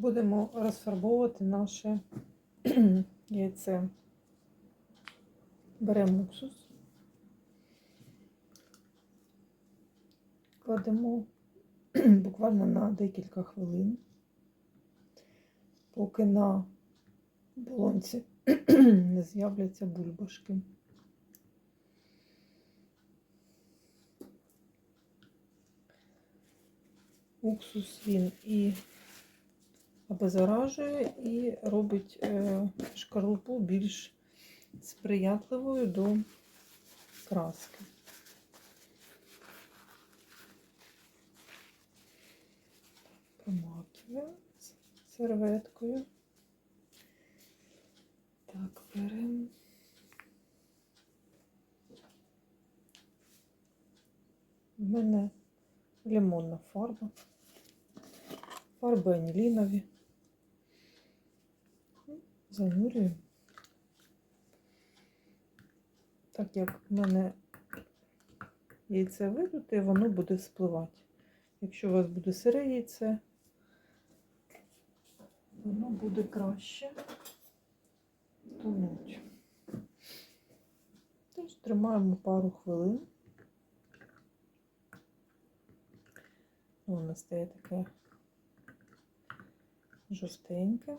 Будемо розфарбовувати наше яйце. Беремо уксус, кладемо буквально на декілька хвилин, поки на болонці не з'являться бульбашки. Уксус він і обеззаражує і робить е, шкарлупу більш сприятливою до краски. Промакиваємо серветкою. Так, беремо. У мене лимонна фарба. Фарби анілінові. Занурюємо. Так як в мене яйце видуте, воно буде спливати. Якщо у вас буде сире яйце, воно буде краще тонуть. Тож тримаємо пару хвилин. Воно стає таке жовтеньке.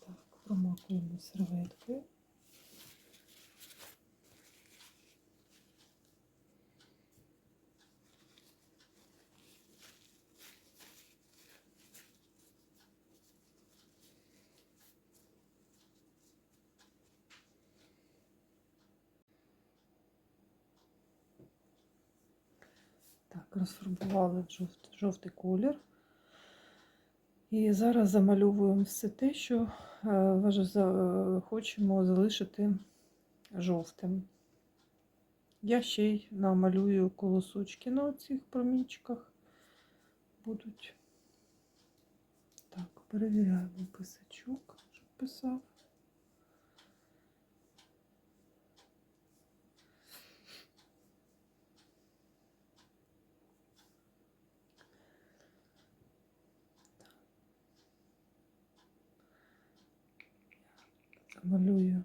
Так, промакуємо серветкою. Так, розфарбували в жовт- жовтий колір. І зараз замальовуємо все те, що е, за- хочемо залишити жовтим. Я ще й намалюю колосочки на цих промічках. Будуть. Так, перевіряємо писачок, щоб писав. Замалюю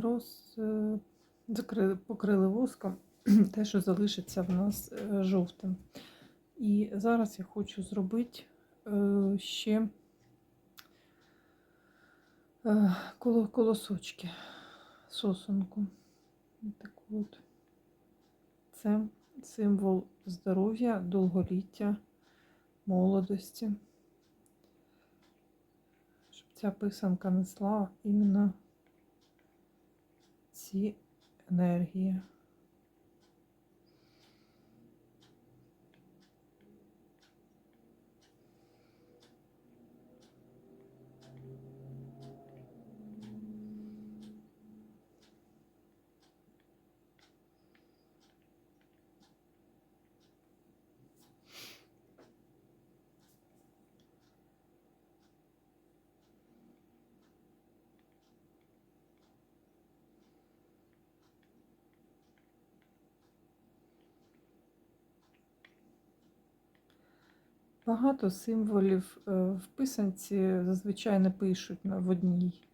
роз, е, покрили воском те, що залишиться в нас е, жовтим. І зараз я хочу зробити е, ще колосочки, сосунку. Таку от. Це символ здоров'я, довголіття, молодості. Щоб ця писанка несла іменно ці енергії. Багато символів е, в писанці зазвичай не пишуть в одній.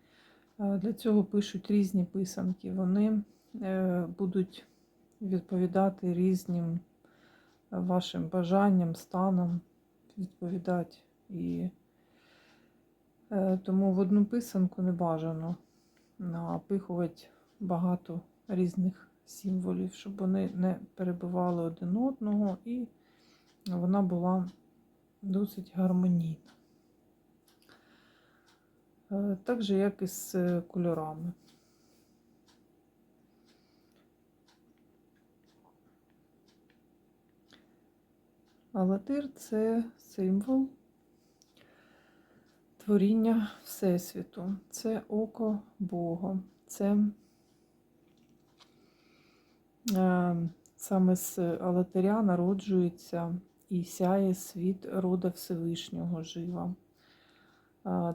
Е, Для цього пишуть різні писанки. Вони е, будуть відповідати різним вашим бажанням, станам, відповідати. І тому в одну писанку не бажано напихувати багато різних символів, щоб вони не перебивали один одного і вона була досить гармонійна. Е, Так же, як і з е, кольорами. Алатир це символ творіння Всесвіту, це око Бога, це е, саме з Алатиря народжується і сяє світ рода Всевишнього жива.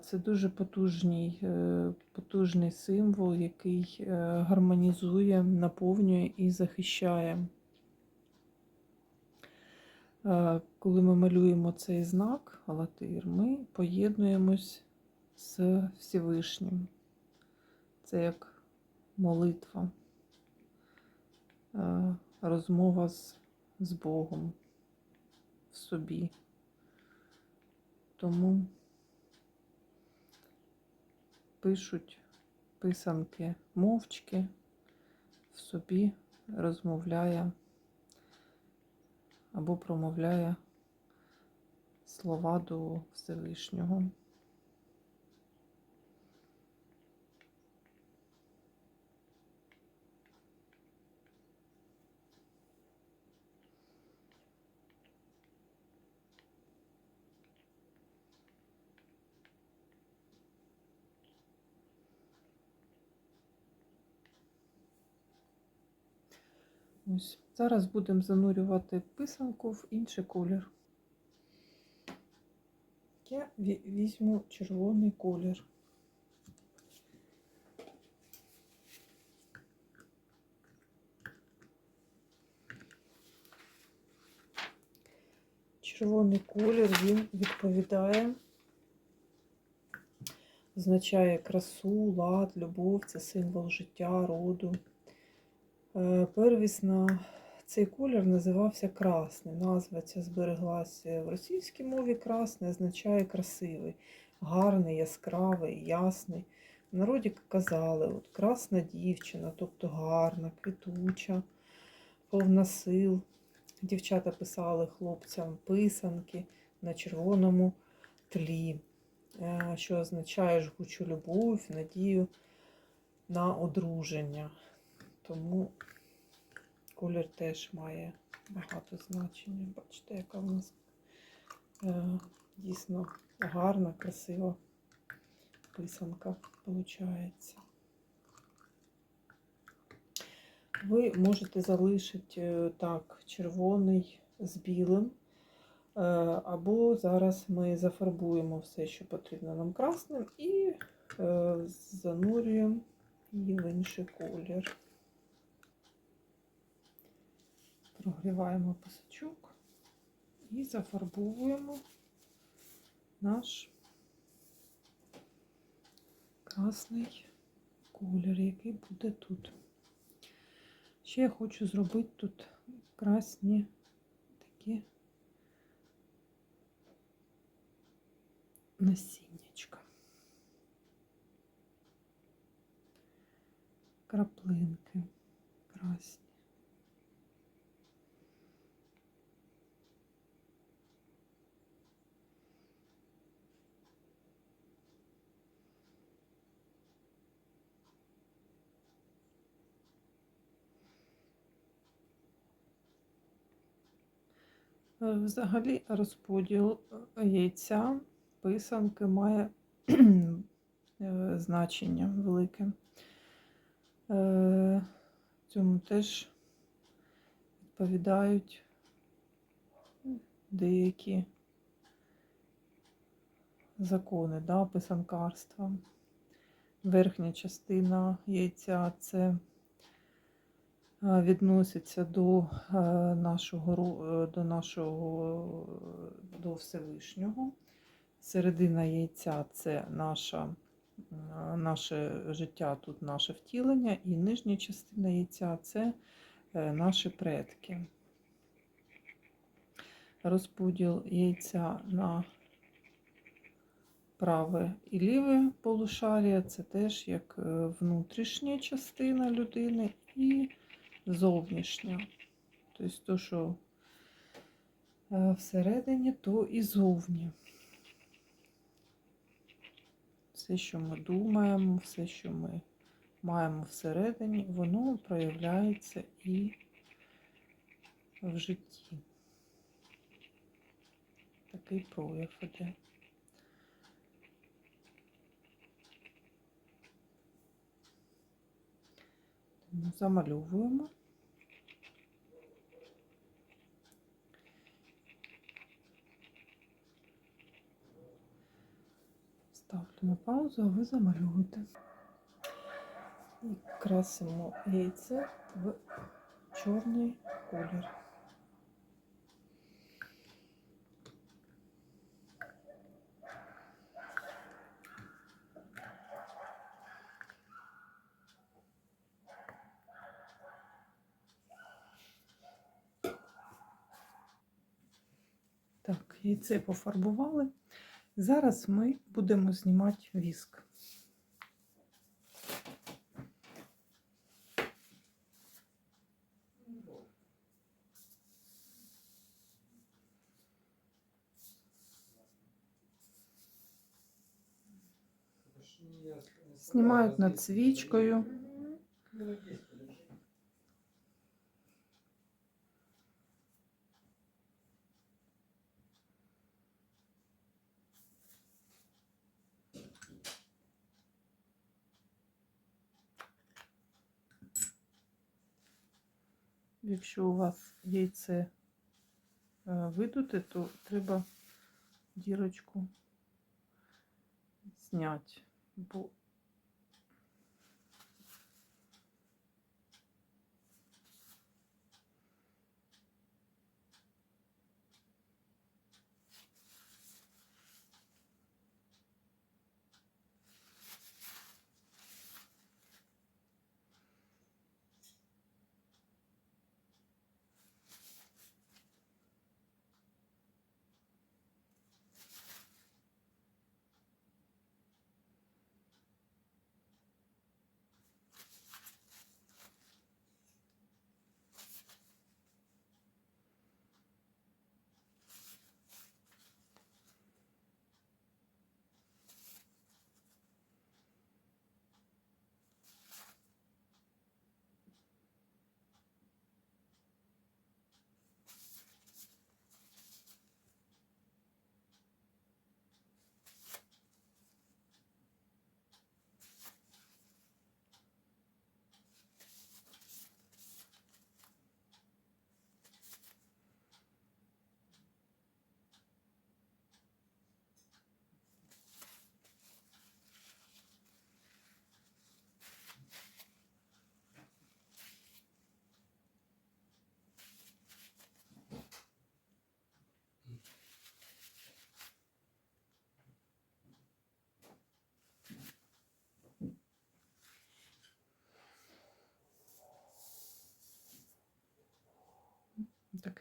Це дуже потужний, е, потужний символ, який е, гармонізує, наповнює і захищає. Коли ми малюємо цей знак Алатир, ми поєднуємось з Всевишнім. Це як молитва, розмова з, з Богом в собі. Тому пишуть писанки мовчки, в собі розмовляє або промовляє слова до Всевишнього. Ось зараз будемо занурювати писанку в інший колір. Я візьму червоний колір. Червоний колір він відповідає, означає красу, лад, любов, це символ життя, роду. Е, Первісно цей колір називався красний. Назва ця збереглася в російській мові. Красний означає красивий, гарний, яскравий, ясний. В народі казали, от красна дівчина, тобто гарна, квітуча, повна сил. Дівчата писали хлопцям писанки на червоному тлі, е, що означає жгучу любов, надію на одруження. Тому колір теж має багато значення. Бачите, яка в нас е, дійсно гарна, красива писанка виходить. Ви можете залишити е, так червоний з білим, е, або зараз ми зафарбуємо все, що потрібно нам красним, і е, занурюємо її в інший колір. Прогріваємо писачок і зафарбовуємо наш красний колір, який буде тут. Ще я хочу зробити тут красні такі насіннячка. Краплинки красні. Взагалі розподіл е, яйця писанки має е, значення велике. Е, Цьому теж відповідають деякі закони да, писанкарства. Верхня частина яйця це е, відноситься до е, нашого, е, до нашого е, до Всевишнього. Середина яйця це наша, е, наше життя, тут наше втілення, і нижня частина яйця це е, наші предки. Розподіл яйця на праве і ліве полушарія це теж як е, внутрішня частина людини і зовнішня. Тобто, то, що е, всередині, то і зовні. Все, що ми думаємо, все, що ми маємо всередині, воно проявляється і в житті. Такий прояв іде. Замальовуємо. Ставлю на паузу, а ви замальовуєте. І красимо яйце в чорний колір. Так, яйце пофарбували. Зараз ми будемо знімати віск. Знімають над свічкою. Якщо у вас яйце е, видуте, то треба дірочку зняти, бо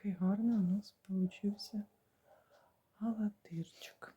такий гарний у нас получився галатирчик.